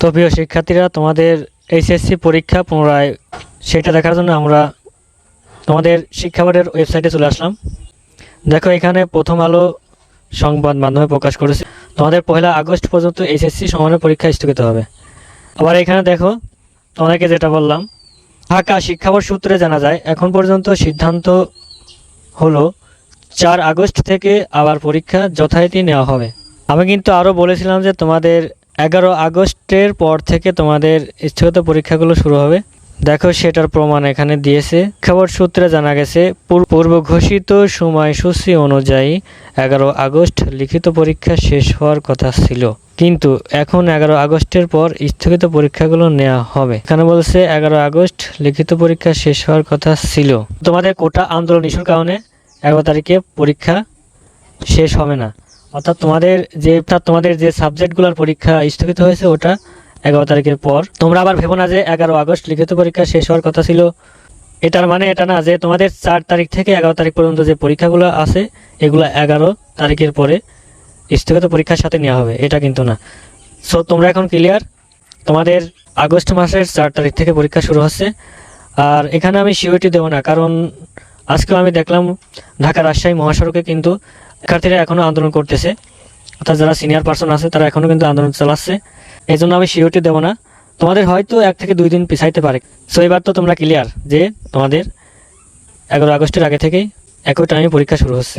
তো প্রিয় শিক্ষার্থীরা, তোমাদের এইচএসসি পরীক্ষা পুনরায় সেটা দেখার জন্য আমরা তোমাদের শিক্ষা বোর্ডের ওয়েবসাইটে চলে আসলাম। দেখো এখানে প্রথম আলো সংবাদ মাধ্যমে প্রকাশ করেছে। তোমাদের পয়লা আগস্ট পর্যন্ত এইচএসসি সমানের পরীক্ষা স্থগিত হবে। আবার এখানে দেখো, তোমাদেরকে যেটা বললাম, ঢাকা শিক্ষা বোর্ড সূত্রে জানা যায়, এখন পর্যন্ত সিদ্ধান্ত হলো চার আগস্ট থেকে আবার পরীক্ষা যথারীতি নেওয়া হবে। আমি কিন্তু আরও বলেছিলাম যে তোমাদের এগারো আগস্টের পর থেকে তোমাদের স্থগিত পরীক্ষাগুলো শুরু হবে। দেখো সেটার প্রমাণ এখানে দিয়েছে। খবর সূত্রে জানা গেছে পূর- পূর্ব ঘোষিত সময়সূচি অনুযায়ী এগারো আগস্ট লিখিত পরীক্ষা শেষ হওয়ার কথা ছিল। কিন্তু এখন এগারো আগস্টের পর স্থগিত পরীক্ষাগুলো নেওয়া হবে। এখানে বলছে, এগারো আগস্ট লিখিত পরীক্ষা শেষ হওয়ার কথা ছিল। তোমাদের কোটা আন্দোলন ইস্যুর কারণে এগারো তারিখে পরীক্ষা শেষ হবে না। অর্থাৎ তোমাদের যে, অর্থাৎ তোমাদের যে সাবজেক্টগুলোর পরীক্ষা স্থগিত হয়েছে ওটা এগারো তারিখের পর। তোমরা আবার ভেবো না যে এগারো আগস্ট লিখিত পরীক্ষা শেষ হওয়ার কথা ছিল। এটার মানে এটা না যে তোমাদের চার তারিখ থেকে এগারো তারিখ পর্যন্ত যে পরীক্ষাগুলো আছে, এগুলো এগারো তারিখের পরে স্থগিত পরীক্ষার সাথে নেওয়া হবে। এটা কিন্তু না। সো তোমরা এখন ক্লিয়ার তোমাদের আগস্ট মাসের চার তারিখ থেকে পরীক্ষা শুরু হচ্ছে। আর এখানে আমি সিওটি দেবো না, কারণ আজকেও আমি দেখলাম ঢাকা রাজশাহী মহাসড়কে কিন্তু শিক্ষার্থীরা এখনও আন্দোলন করতেছে। অর্থাৎ যারা সিনিয়র পার্সন আছে, তারা এখনও কিন্তু আন্দোলন চালাচ্ছে। এই জন্য আমি সিওরটি দেবো না। তোমাদের হয়তো এক থেকে দুই দিন পিছাইতে পারে। সো এবার তো তোমরা ক্লিয়ার যে তোমাদের এগারো আগস্টের আগে থেকেই একই টাইমে পরীক্ষা শুরু হচ্ছে।